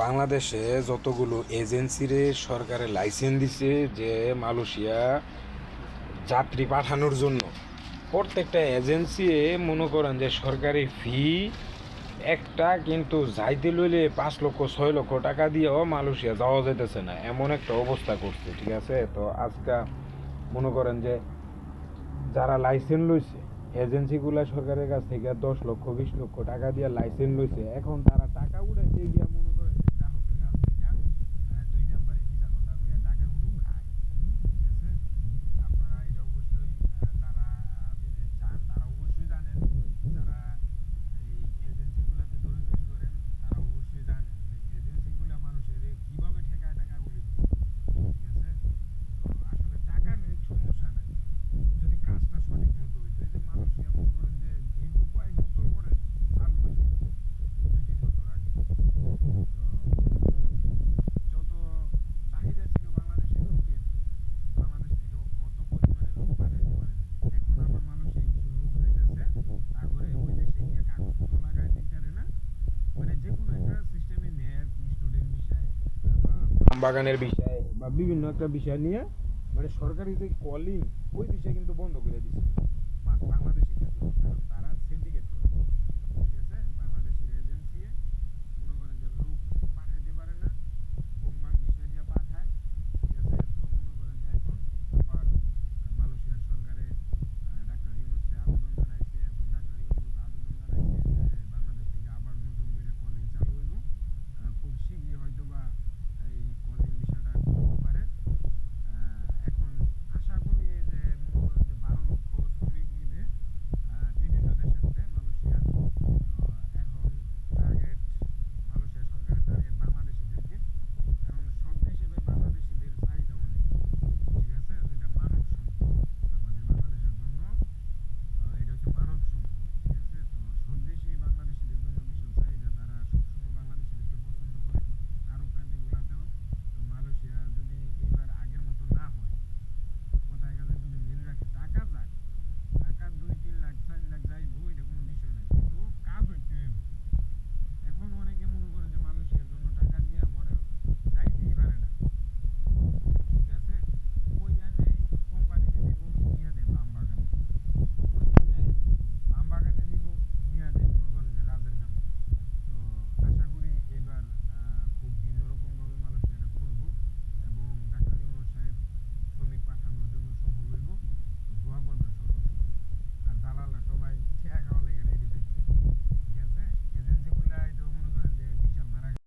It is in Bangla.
বাংলাদেশে যতগুলো এজেন্সিরে সরকারে লাইসেন্স দিছে যে মালয়েশিয়া যাত্রী পাঠানোর জন্য, প্রত্যেকটা এজেন্সি মনে করেন যে সরকারি ফি একটা কিন্তু যাইতে লইলে পাঁচ লক্ষ, ছয় লক্ষ টাকা দিয়েও মালয়েশিয়া যাওয়া যেতেছে না। এমন একটা অবস্থা করছে, ঠিক আছে? তো আজকে মনে করেন যে যারা লাইসেন্স লইছে এজেন্সিগুলা সরকারের কাছ থেকে দশ লক্ষ, বিশ লক্ষ টাকা দিয়ে লাইসেন্স লইছে, এখন তারা টাকা উঠাইতে গিয়া বাগানের বিষয় বা বিভিন্ন একটা বিষয় নিয়ে মানে সরকারি যে কলিং ওই বিষয় কিন্তু বন্ধ করে দিচ্ছে বাংলাদেশ